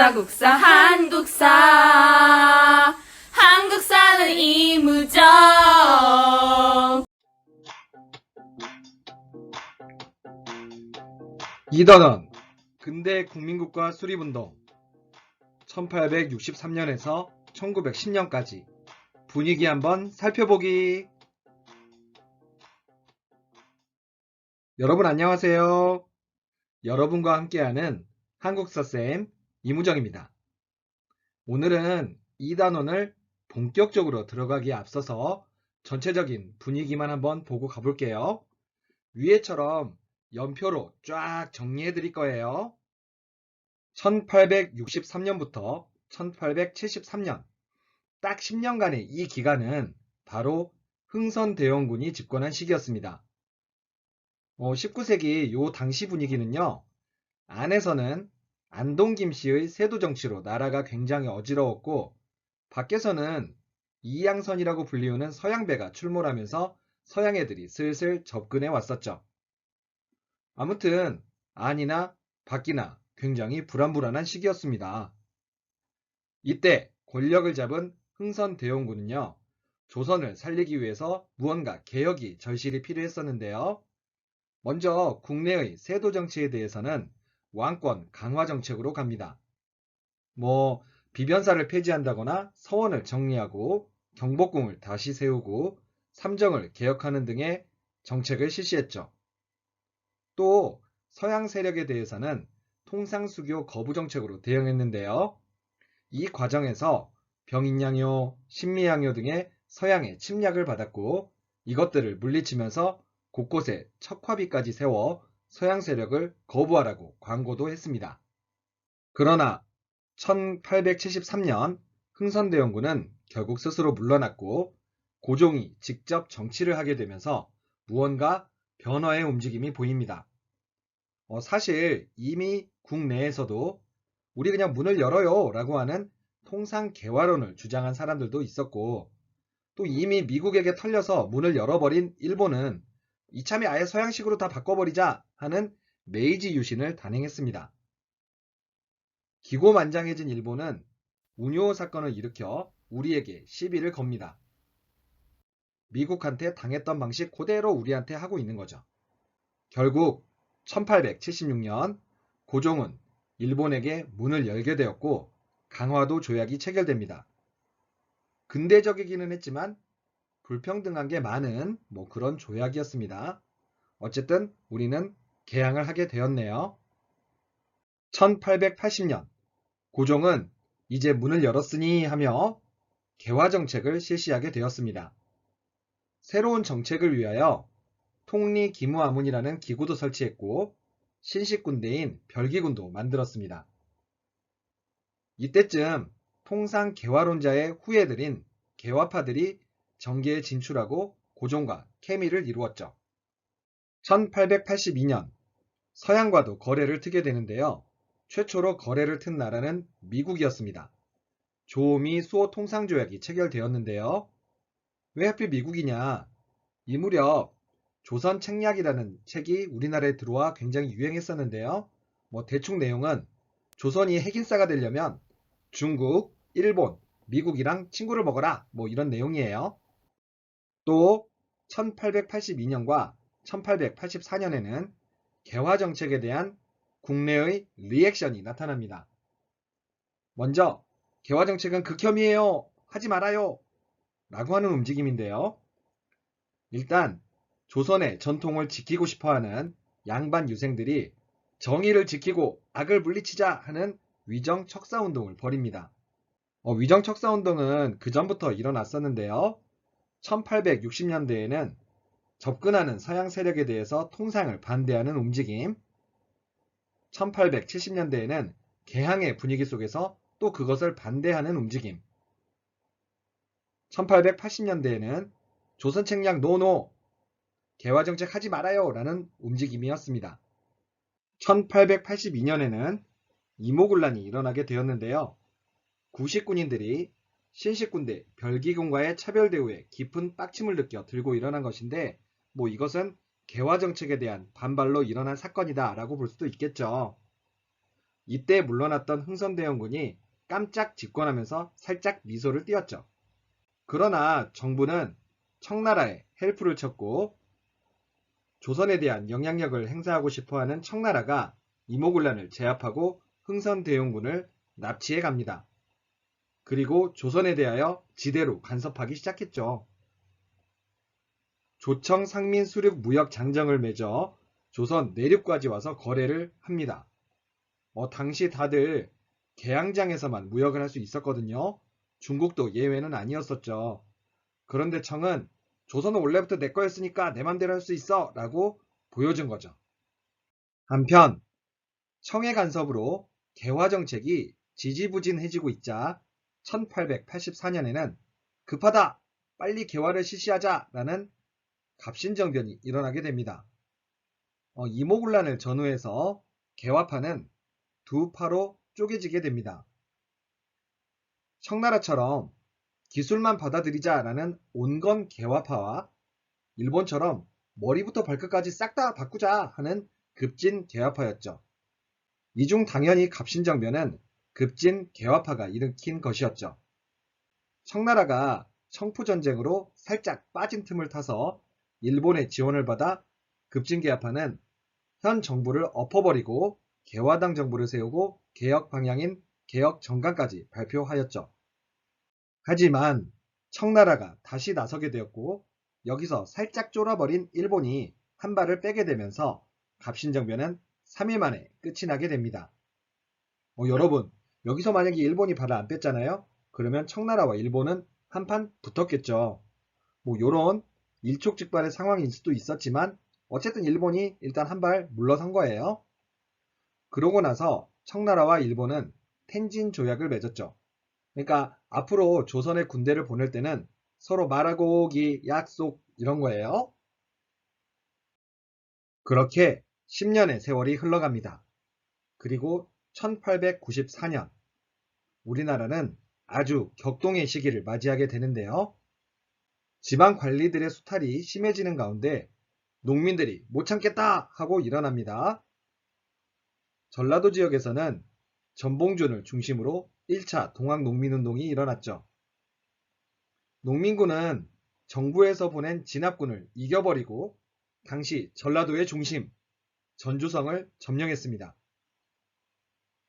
국사 국사 한국사. 한국사는 이무정. 이단원. 근대 국민국가 수립운동. 1863년에서 1910년까지. 분위기 한번 살펴보기. 여러분 안녕하세요. 여러분과 함께하는 한국사쌤 이무정입니다. 오늘은 이 단원을 본격적으로 들어가기에 앞서서 전체적인 분위기만 한번 보고 가볼게요. 위에처럼 연표로 쫙 정리해 드릴 거예요. 1863년부터 1873년, 딱 10년간의 이 기간은 바로 흥선대원군이 집권한 시기였습니다. 19세기 요 당시 분위기는요, 안에서는 안동 김씨의 세도 정치로 나라가 굉장히 어지러웠고, 밖에서는 이양선이라고 불리우는 서양배가 출몰하면서 서양 애들이 슬슬 접근해 왔었죠. 아무튼 안이나 밖이나 굉장히 불안불안한 시기였습니다. 이때 권력을 잡은 흥선대원군은요. 조선을 살리기 위해서 무언가 개혁이 절실히 필요했었는데요. 먼저 국내의 세도 정치에 대해서는 왕권 강화 정책으로 갑니다. 뭐 비변사를 폐지한다거나 서원을 정리하고 경복궁을 다시 세우고 삼정을 개혁하는 등의 정책을 실시했죠. 또 서양 세력에 대해서는 통상수교 거부 정책으로 대응했는데요. 이 과정에서 병인양요, 신미양요 등의 서양의 침략을 받았고 이것들을 물리치면서 곳곳에 척화비까지 세워 서양 세력을 거부하라고 광고도 했습니다. 그러나 1873년 흥선대원군은 결국 스스로 물러났고 고종이 직접 정치를 하게 되면서 무언가 변화의 움직임이 보입니다. 어, 사실 이미 국내에서도 우리 그냥 문을 열어요 라고 하는 통상 개화론을 주장한 사람들도 있었고 또 이미 미국에게 털려서 문을 열어버린 일본은 이참에 아예 서양식으로 다 바꿔버리자 하는 메이지 유신을 단행했습니다. 기고만장해진 일본은 운요 사건을 일으켜 우리에게 시비를 겁니다. 미국한테 당했던 방식 그대로 우리한테 하고 있는 거죠. 결국 1876년 고종은 일본에게 문을 열게 되었고 강화도 조약이 체결됩니다. 근대적이기는 했지만 불평등한 게 많은 뭐 그런 조약이었습니다. 어쨌든 우리는 개항을 하게 되었네요. 1880년 고종은 이제 문을 열었으니 하며 개화 정책을 실시하게 되었습니다. 새로운 정책을 위하여 통리 기무아문이라는 기구도 설치했고 신식 군대인 별기군도 만들었습니다. 이때쯤 통상 개화론자의 후예들인 개화파들이 정계에 진출하고 고종과 케미를 이루었죠. 1882년 서양과도 거래를 트게 되는데요. 최초로 거래를 튼 나라는 미국이었습니다. 조미 수호 통상조약이 체결되었는데요. 왜 하필 미국이냐? 이 무렵 조선 책략이라는 책이 우리나라에 들어와 굉장히 유행했었는데요. 뭐 대충 내용은 조선이 핵인싸가 되려면 중국, 일본, 미국이랑 친구를 먹어라 뭐 이런 내용이에요. 또 1882년과 1884년에는 개화 정책에 대한 국내의 리액션이 나타납니다. 먼저 개화 정책은 극혐이에요. 하지 말아요. 라고 하는 움직임인데요. 일단 조선의 전통을 지키고 싶어하는 양반 유생들이 정의를 지키고 악을 물리치자 하는 위정 척사 운동을 벌입니다. 어, 위정 척사 운동은 그 전부터 일어났었는데요. 1860년대에는 접근하는 서양 세력에 대해서 통상을 반대하는 움직임, 1870년대에는 개항의 분위기 속에서 또 그것을 반대하는 움직임, 1880년대에는 조선 책략 노노, 개화 정책 하지 말아요 라는 움직임이었습니다. 1882년에는 이모군란이 일어나게 되었는데요. 구식군인들이 신식군대 별기군과의 차별 대우에 깊은 빡침을 느껴 들고 일어난 것인데 뭐 이것은 개화 정책에 대한 반발로 일어난 사건이다 라고 볼 수도 있겠죠. 이때 물러났던 흥선대원군이 깜짝 집권하면서 살짝 미소를 띄었죠. 그러나 정부는 청나라에 헬프를 쳤고 조선에 대한 영향력을 행사하고 싶어하는 청나라가 이모군란을 제압하고 흥선대원군을 납치해 갑니다. 그리고 조선에 대하여 지대로 간섭하기 시작했죠. 조청 상민 수륙 무역 장정을 맺어 조선 내륙까지 와서 거래를 합니다. 어, 당시 다들 개항장에서만 무역을 할 수 있었거든요. 중국도 예외는 아니었었죠. 그런데 청은 조선은 원래부터 내 거였으니까 내 맘대로 할 수 있어 라고 보여준 거죠. 한편 청의 간섭으로 개화 정책이 지지부진해지고 있자 1884년에는 급하다! 빨리 개화를 실시하자! 라는 갑신정변이 일어나게 됩니다. 어, 이모군란을 전후해서 개화파는 두 파로 쪼개지게 됩니다. 청나라처럼 기술만 받아들이자라는 온건 개화파와 일본처럼 머리부터 발끝까지 싹 다 바꾸자 하는 급진 개화파였죠. 이 중 당연히 갑신정변은 급진 개화파가 일으킨 것이었죠. 청나라가 청푸전쟁으로 살짝 빠진 틈을 타서 일본의 지원을 받아 급진 개화파는 현 정부를 엎어버리고 개화당 정부를 세우고 개혁 방향인 개혁 정강까지 발표하였죠. 하지만 청나라가 다시 나서게 되었고 여기서 살짝 쫄아버린 일본이 한 발을 빼게 되면서 갑신정변은 3일 만에 끝이 나게 됩니다. 어, 여러분 여기서 만약에 일본이 발을 안 뺐잖아요. 그러면 청나라와 일본은 한판 붙었겠죠. 뭐 요런 일촉즉발의 상황일 수도 있었지만 어쨌든 일본이 일단 한 발 물러선 거예요. 그러고 나서 청나라와 일본은 텐진 조약을 맺었죠. 그러니까 앞으로 조선의 군대를 보낼 때는 서로 말하고 오기, 약속 이런 거예요. 그렇게 10년의 세월이 흘러갑니다. 그리고 1894년 우리나라는 아주 격동의 시기를 맞이하게 되는데요. 지방 관리들의 수탈이 심해지는 가운데 농민들이 못 참겠다 하고 일어납니다. 전라도 지역에서는 전봉준을 중심으로 1차 동학농민운동이 일어났죠. 농민군은 정부에서 보낸 진압군을 이겨버리고 당시 전라도의 중심 전주성을 점령했습니다.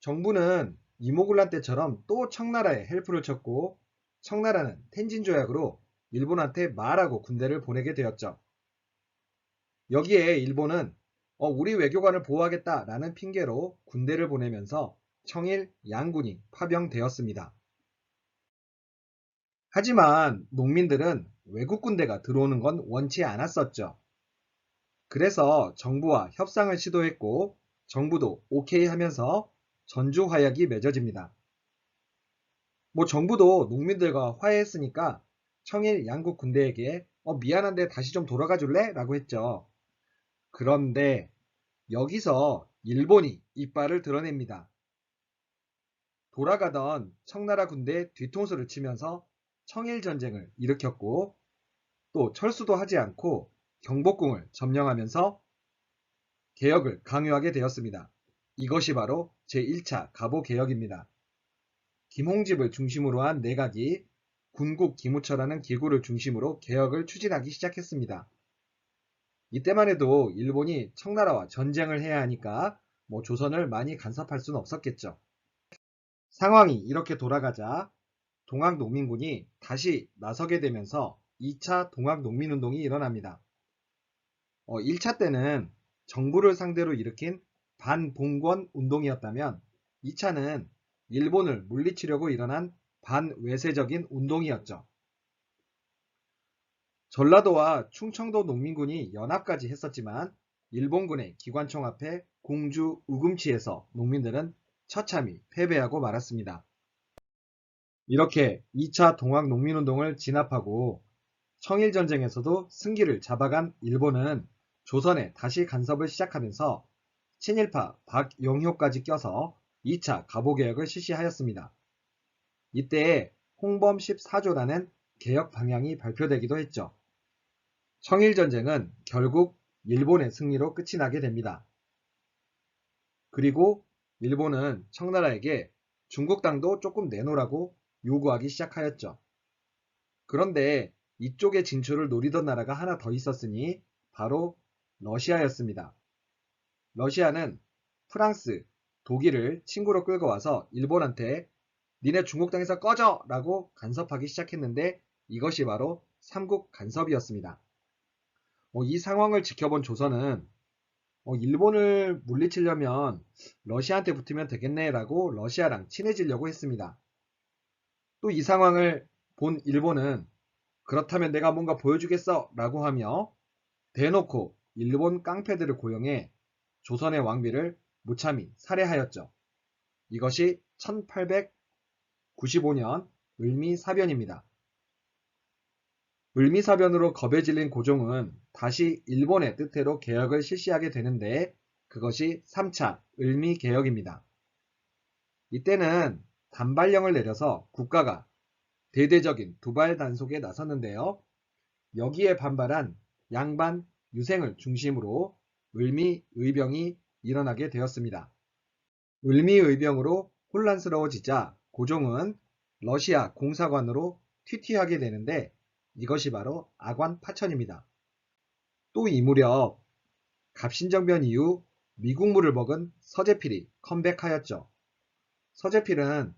정부는 이모군란 때처럼 또 청나라에 헬프를 쳤고 청나라는 텐진 조약으로 일본한테 말하고 군대를 보내게 되었죠. 여기에 일본은 어, 우리 외교관을 보호하겠다라는 핑계로 군대를 보내면서 청일 양군이 파병되었습니다. 하지만 농민들은 외국 군대가 들어오는 건 원치 않았었죠. 그래서 정부와 협상을 시도했고 정부도 오케이 하면서 전주 화약이 맺어집니다. 뭐 정부도 농민들과 화해했으니까 청일 양국 군대에게 어, 미안한데 다시 좀 돌아가 줄래? 라고 했죠. 그런데 여기서 일본이 이빨을 드러냅니다. 돌아가던 청나라 군대 뒤통수를 치면서 청일전쟁을 일으켰고 또 철수도 하지 않고 경복궁을 점령하면서 개혁을 강요하게 되었습니다. 이것이 바로 제1차 갑오개혁입니다. 김홍집을 중심으로 한 내각이 군국 기무처라는 기구를 중심으로 개혁을 추진하기 시작했습니다. 이때만 해도 일본이 청나라와 전쟁을 해야 하니까 뭐 조선을 많이 간섭할 수는 없었겠죠. 상황이 이렇게 돌아가자 동학농민군이 다시 나서게 되면서 2차 동학농민운동이 일어납니다. 어, 1차 때는 정부를 상대로 일으킨 반봉건 운동이었다면 2차는 일본을 물리치려고 일어난 반외세적인 운동이었죠. 전라도와 충청도 농민군이 연합까지 했었지만 일본군의 기관총 앞에 공주 우금치에서 농민들은 처참히 패배하고 말았습니다. 이렇게 2차 동학 농민운동을 진압하고 청일전쟁에서도 승기를 잡아간 일본은 조선에 다시 간섭을 시작하면서 친일파 박용효까지 껴서 2차 갑오개혁을 실시하였습니다. 이때 홍범 14조라는 개혁 방향이 발표되기도 했죠. 청일전쟁은 결국 일본의 승리로 끝이 나게 됩니다. 그리고 일본은 청나라에게 중국 땅도 조금 내놓으라고 요구하기 시작하였죠. 그런데 이쪽에 진출을 노리던 나라가 하나 더 있었으니 바로 러시아였습니다. 러시아는 프랑스, 독일을 친구로 끌고 와서 일본한테 니네 중국 땅에서 꺼져! 라고 간섭하기 시작했는데 이것이 바로 삼국 간섭이었습니다. 어, 이 상황을 지켜본 조선은 어, 일본을 물리치려면 러시아한테 붙으면 되겠네라고 러시아랑 친해지려고 했습니다. 또 이 상황을 본 일본은 그렇다면 내가 뭔가 보여주겠어 라고 하며 대놓고 일본 깡패들을 고용해 조선의 왕비를 무참히 살해하였죠. 이것이 1895년 을미사변입니다. 을미사변으로 겁에 질린 고종은 다시 일본의 뜻대로 개혁을 실시하게 되는데 그것이 3차 을미개혁입니다. 이때는 단발령을 내려서 국가가 대대적인 두발 단속에 나섰는데요. 여기에 반발한 양반 유생을 중심으로 을미의병이 일어나게 되었습니다. 을미의병으로 혼란스러워지자 고종은 러시아 공사관으로 튀튀하게 되는데 이것이 바로 아관 파천입니다. 또 이 무렵 갑신정변 이후 미국물을 먹은 서재필이 컴백하였죠. 서재필은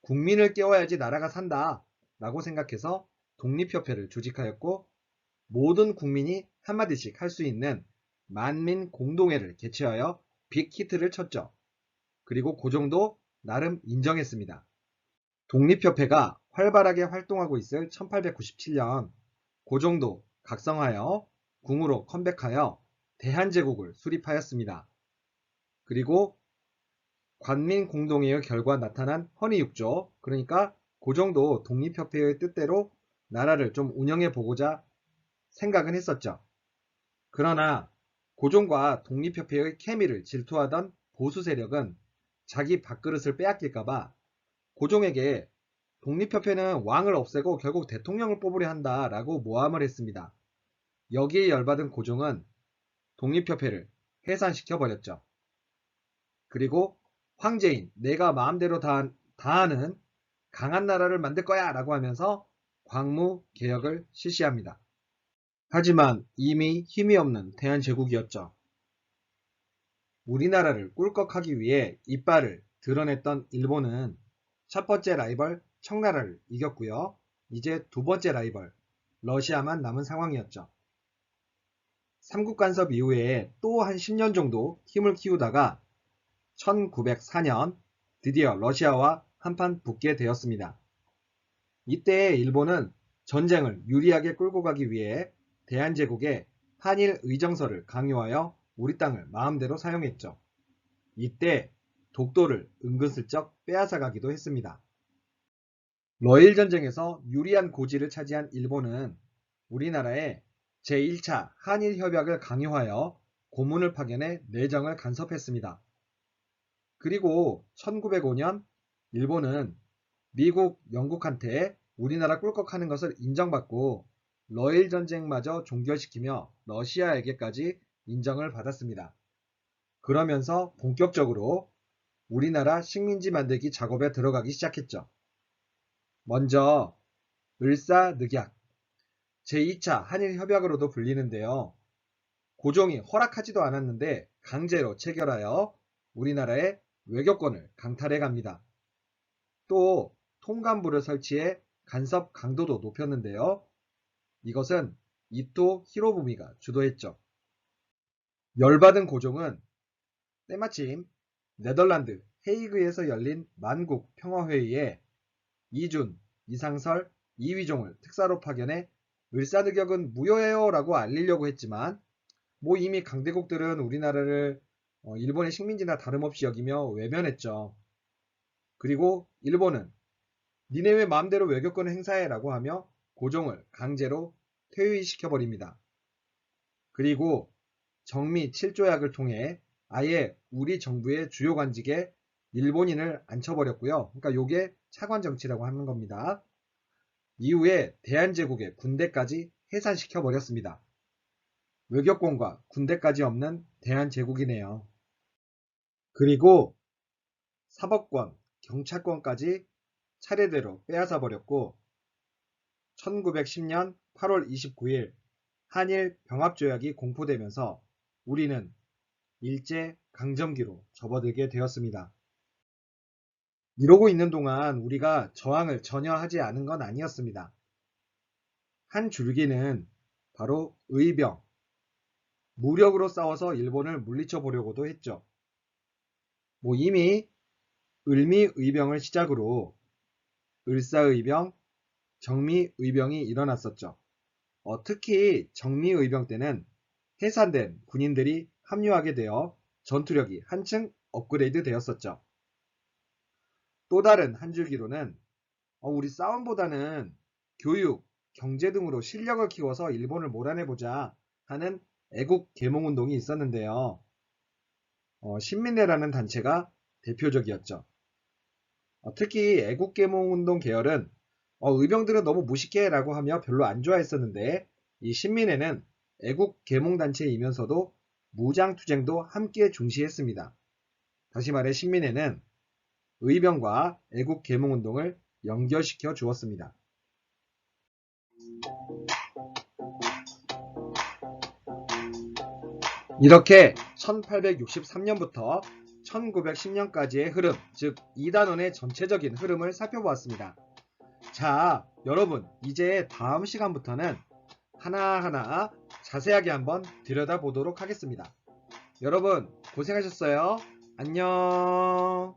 국민을 깨워야지 나라가 산다 라고 생각해서 독립협회를 조직하였고 모든 국민이 한마디씩 할 수 있는 만민 공동회를 개최하여 빅히트를 쳤죠. 그리고 고종도 나름 인정했습니다. 독립협회가 활발하게 활동하고 있을 1897년 고종도 각성하여 궁으로 컴백하여 대한제국을 수립하였습니다. 그리고 관민공동회의 결과 나타난 헌의육조 그러니까 고종도 독립협회의 뜻대로 나라를 좀 운영해 보고자 생각은 했었죠. 그러나 고종과 독립협회의 케미를 질투하던 보수 세력은 자기 밥그릇을 빼앗길까봐 고종에게 독립협회는 왕을 없애고 결국 대통령을 뽑으려 한다 라고 모함을 했습니다. 여기에 열받은 고종은 독립협회를 해산시켜 버렸죠. 그리고 황제인 내가 마음대로 다, 다하는 강한 나라를 만들 거야 라고 하면서 광무 개혁을 실시합니다. 하지만 이미 힘이 없는 대한제국이었죠. 우리나라를 꿀꺽하기 위해 이빨을 드러냈던 일본은 첫 번째 라이벌 청나라를 이겼고요. 이제 두 번째 라이벌 러시아만 남은 상황이었죠. 삼국 간섭 이후에 또 한 10년 정도 힘을 키우다가 1904년 드디어 러시아와 한판 붙게 되었습니다. 이때 일본은 전쟁을 유리하게 끌고 가기 위해 대한제국에 한일 의정서를 강요하여 우리 땅을 마음대로 사용했죠. 이때 독도를 은근슬쩍 빼앗아 가기도 했습니다. 러일 전쟁에서 유리한 고지를 차지한 일본은 우리나라에 제1차 한일 협약을 강요하여 고문을 파견해 내정을 간섭했습니다. 그리고 1905년 일본은 미국, 영국한테 우리나라 꿀꺽하는 것을 인정받고 러일 전쟁마저 종결시키며 러시아에게까지 인정을 받았습니다. 그러면서 본격적으로 우리나라 식민지 만들기 작업에 들어가기 시작했죠. 먼저 을사늑약 제2차 한일협약으로도 불리는데요. 고종이 허락하지도 않았는데 강제로 체결하여 우리나라의 외교권을 강탈해 갑니다. 또 통감부를 설치해 간섭 강도도 높였는데요. 이것은 이토 히로부미가 주도했죠. 열받은 고종은 때마침 네덜란드 헤이그에서 열린 만국 평화회의에 이준, 이상설, 이위종을 특사로 파견해 을사늑역은 무효해요 라고 알리려고 했지만 뭐 이미 강대국들은 우리나라를 어, 일본의 식민지나 다름없이 여기며 외면했죠. 그리고 일본은 니네 왜 마음대로 외교권을 행사해 라고 하며 고종을 강제로 퇴위시켜버립니다. 그리고 정미 7조약을 통해 아예 우리 정부의 주요 관직에 일본인을 앉혀버렸고요. 그러니까 요게 차관 정치라고 하는 겁니다. 이후에 대한제국의 군대까지 해산시켜 버렸습니다. 외교권과 군대까지 없는 대한제국이네요. 그리고 사법권, 경찰권까지 차례대로 빼앗아 버렸고 1910년 8월 29일 한일 병합조약이 공포되면서 우리는 일제 강점기로 접어들게 되었습니다. 이러고 있는 동안 우리가 저항을 전혀 하지 않은 건 아니었습니다. 한 줄기는 바로 의병, 무력으로 싸워서 일본을 물리쳐 보려고도 했죠. 뭐 이미 을미의병을 시작으로 을사의병, 정미의병이 일어났었죠. 어, 특히 정미의병 때는 해산된 군인들이 합류하게 되어 전투력이 한층 업그레이드 되었었죠. 또 다른 한 줄기로는 어, 우리 싸움보다는 교육, 경제 등으로 실력을 키워서 일본을 몰아내보자 하는 애국 계몽운동이 있었는데요. 어, 신민회라는 단체가 대표적이었죠. 어, 특히 애국 계몽운동 계열은 어, 의병들은 너무 무식해 라고 하며 별로 안 좋아했었는데 이 신민회는 애국 계몽단체이면서도 무장투쟁도 함께 중시했습니다. 다시 말해 신민회는 의병과 애국 계몽운동을 연결시켜 주었습니다. 이렇게 1863년부터 1910년까지의 흐름, 즉 2단원의 전체적인 흐름을 살펴보았습니다. 자, 여러분, 이제 다음 시간부터는 하나하나 자세하게 한번 들여다보도록 하겠습니다. 여러분, 고생하셨어요. 안녕.